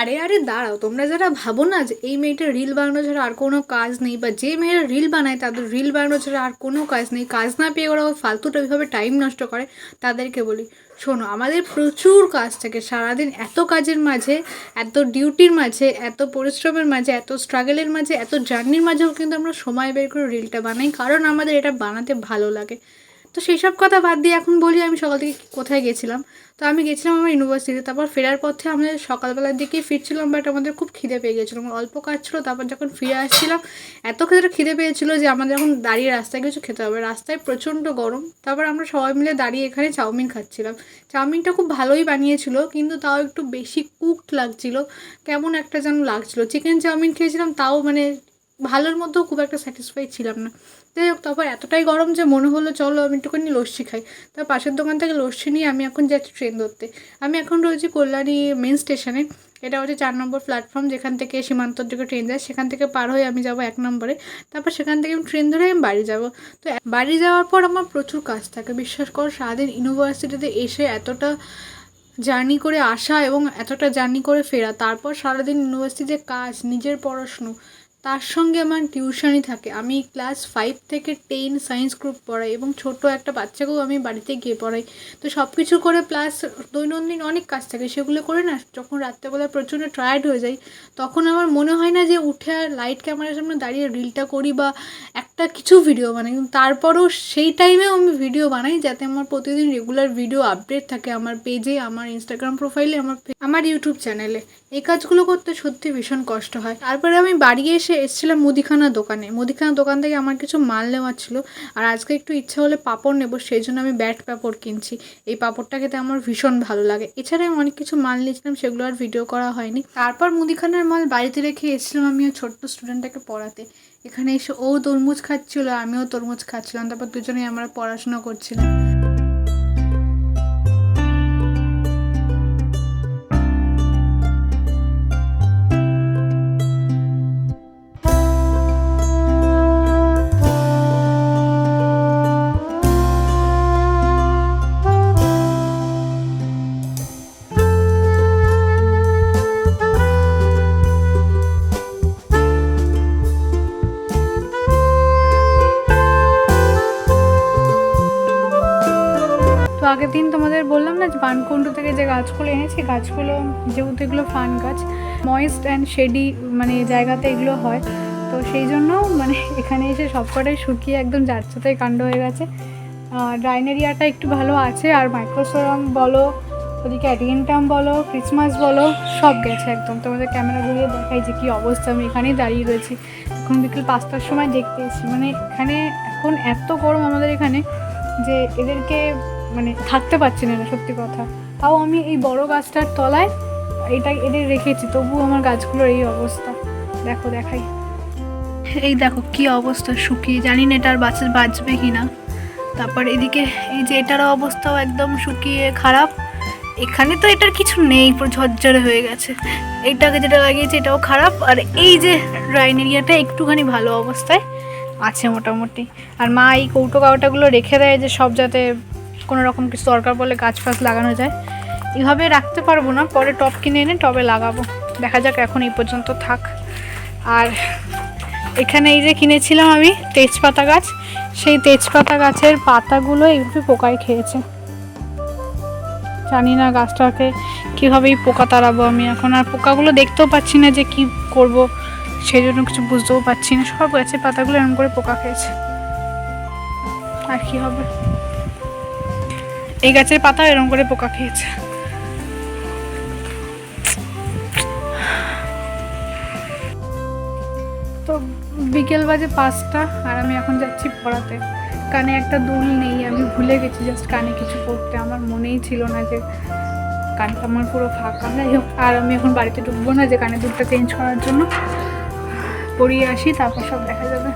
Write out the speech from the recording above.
আরে আরে দাঁড়াও, তোমরা যারা ভাবো না যে এই মেয়েটা রিল বানানো ছাড়া আর কোনো কাজ নেই, বা যে মেয়েরা রিল বানায় তাদের রিল বানানো ছাড়া আর কোনো কাজ নেই, কাজ না পেয়ে ওরা ফালতুটা ওইভাবে টাইম নষ্ট করে, তাদেরকে বলি, শোনো, আমাদের প্রচুর কাজ থাকে, সারাদিন এত কাজের মাঝে, এত ডিউটির মাঝে, এত পরিশ্রমের মাঝে, এত স্ট্রাগলের মাঝে, এত জার্নির মাঝেও কিন্তু আমরা সময় বের করে রিলটা বানাই, কারণ আমাদের এটা বানাতে ভালো লাগে। তো সেই সব কথা বাদ দিয়ে এখন বলি আমি সকাল থেকে কোথায় গেছিলাম। তো আমি গেছিলাম আমার ইউনিভার্সিটিতে তারপর ফেরার পথে আমাদের সকালবেলার দিকেই ফিরছিলাম বাট আমাদের খুব খিদে পেয়ে গেছিল। আমার অল্প কাজ ছিল, তারপর যখন ফিরে আসছিলাম, এত খেতে খিদে পেয়েছিলো যে আমাদের এখন দাঁড়িয়ে রাস্তায় কিছু খেতে হবে। রাস্তায় প্রচণ্ড গরম, তারপর আমরা সবাই মিলে দাঁড়িয়ে এখানে চাউমিন খাচ্ছিলাম। চাউমিনটা খুব ভালোই বানিয়েছিল, কিন্তু তাও একটু বেশি কুকড লাগছিল। কেমন একটা যেন লাগছিল। চিকেন চাউমিন খেয়েছিলাম, তাও মানে ভালোর মধ্যেও খুব একটা স্যাটিসফাই ছিলাম না। যাই হোক, তারপর এতটাই গরম যে মনে হলো, চলো আমি একটুখানি লস্যি খাই। তার পাশের দোকান থেকে লস্যি নিয়ে আমি এখন যাচ্ছি ট্রেন ধরতে। আমি এখন রয়েছি কল্যাণী মেন স্টেশনে এটা হচ্ছে চার নম্বর প্ল্যাটফর্ম যেখান থেকে সীমান্তর দিকে ট্রেন যায়। সেখান থেকে পার হয়ে আমি যাব এক নম্বরে। তারপর সেখান থেকে আমি ট্রেন ধরে আমি বাড়ি যাব। তো বাড়ি যাওয়ার পর আমার প্রচুর কাজ থাকে। বিশ্বাস করো, সারাদিন ইউনিভার্সিটিতে এসে এতটা জার্নি করে আসা এবং এতটা জার্নি করে ফেরা, তারপর সারাদিন ইউনিভার্সিটিতে কাজ, নিজের পড়াশুনো তার সঙ্গে আমার টিউশনই থাকে। আমি ক্লাস ফাইভ থেকে টেন সায়েন্স গ্রুপ পড়াই এবং ছোট একটা বাচ্চাকেও আমি বাড়িতে গিয়ে পড়াই। তো সব কিছু করে প্লাস দৈনন্দিন অনেক কাজ থাকে। সেগুলো করে না যখন রাত্রেবেলা প্রচণ্ড টায়ার্ড হয়ে যাই, তখন আমার মনে হয় না যে উঠে লাইট ক্যামেরার সামনে দাঁড়িয়ে রিলটা করি বা একটা কিছু ভিডিও বানাই, কিন্তু তারপরও সেই টাইমেও আমি ভিডিও বানাই যাতে আমার প্রতিদিন রেগুলার ভিডিও আপডেট থাকে আমার পেজে আমার ইনস্টাগ্রাম প্রোফাইলে আমার আমার ইউটিউব চ্যানেলে এই কাজগুলো করতে সত্যি ভীষণ কষ্ট হয়। তারপরে আমি বাড়ি এসে এসেছিলাম মুদিখানা দোকানে। মুদিখানা দোকান থেকে আমার কিছু মাল নেওয়ার ছিল, আর আজকে একটু ইচ্ছা হলে পাঁপড় নেব, সেই জন্য আমি ব্যাট পাঁপড় কিনছি। এই পাঁপড়টা খেতে আমার ভীষণ ভালো লাগে। এছাড়া আমি অনেক কিছু মাল নিয়েছিলাম, সেগুলো আর ভিডিও করা হয়নি। তারপর মুদিখানার মাল বাড়িতে রেখে এসেছিলাম আমিও ছোট্ট স্টুডেন্টটাকে পড়াতে। এখানে এসে ও তরমুজ খাচ্ছিল আমিও তরমুজ খাচ্ছিলাম তারপর দুজনেই আমরা পড়াশোনা করছিলাম। তো আগের দিন তোমাদের বললাম না যে বানকুণ্ড থেকে যে গাছগুলো এনেছি, গাছগুলো যেহেতু এগুলো ফান গাছ ময়েস্ট অ্যান্ড শেডি মানে জায়গাতে এগুলো হয়। তো সেই জন্য মানে এখানে এসে সবকটাই শুকিয়ে একদম যাচ্ছাতাই কাণ্ড হয়ে গেছে। ড্রাইনেরিয়াটা একটু ভালো আছে, আর মাইক্রোসোরাম বলো, ওদিকে অ্যাডিয়েন্টাম বলো ক্রিসমাস বলো, সব গেছে একদম। তোমাদের ক্যামেরা ঘুরিয়ে দেখাই যে কী অবস্থা, আমি এখানেই দাঁড়িয়ে রয়েছি। এখন বিকেল পাঁচটার সময় দেখতে এসেছি। মানে এখানে এখন এত গরম আমাদের এখানে যে এদেরকে মানে থাকতে পারছি না সত্যি কথা। তাও আমি এই বড় গাছটার তলায় এটা এদের রেখেছি তবুও আমার গাছগুলোর এই অবস্থা। দেখো, দেখাই। এই দেখো কি অবস্থা শুকিয়ে, জানি না এটা আর বাঁচা, বাঁচবে কি না তারপর এদিকে এই যে এটারও অবস্থাও একদম শুকিয়ে খারাপ। এখানে তো এটার কিছু নেই, পুরো ঝরঝরে হয়ে গেছে। এইটাকে যেটা লাগিয়েছে এটাও খারাপ, আর এই যে ড্রাইন এরিয়াটা একটুখানি ভালো অবস্থায় আছে মোটামুটি। আর মা এই কৌটো কাউটাগুলো রেখে দেয় যে সব যাতে কোনো রকম কিছু দরকার পড়লে গাছ ফাছ লাগানো যায়। এভাবে রাখতে পারব না, পরে টব কিনে এনে টবে লাগাবো। দেখা যাক এখন এই পর্যন্ত থাক। আর এখানে এই যে কিনেছিলাম আমি তেজপাতা গাছ, সেই তেজপাতা গাছের পাতাগুলো এইভাবে পোকায় খেয়েছে। জানি না গাছটাকে কীভাবে এই পোকা তাড়াবো আমি। এখন আর পোকাগুলো দেখতেও পাচ্ছি না যে কি করব সেই জন্য কিছু বুঝতেও পারছি না। সব গাছের পাতাগুলো এরকম করে পোকা খেয়েছে। আর কি হবে? এই গাছের পাতা এরকম করে পোকা খেয়েছে। তো বিকেল বাজে পাঁচটা আর আমি এখন যাচ্ছি পড়াতে। কানে একটা দুল নেই, আমি ভুলে গেছি জাস্ট কানে কিছু পড়তে। আমার মনেই ছিল না যে কানটা আমার পুরো ফাঁকা। যাই হোক, আর আমি এখন বাড়িতে ঢুকবো না যে কানে দুলটা চেঞ্জ করার জন্য। পরিয়ে আসি, তারপর সব দেখা যাবে।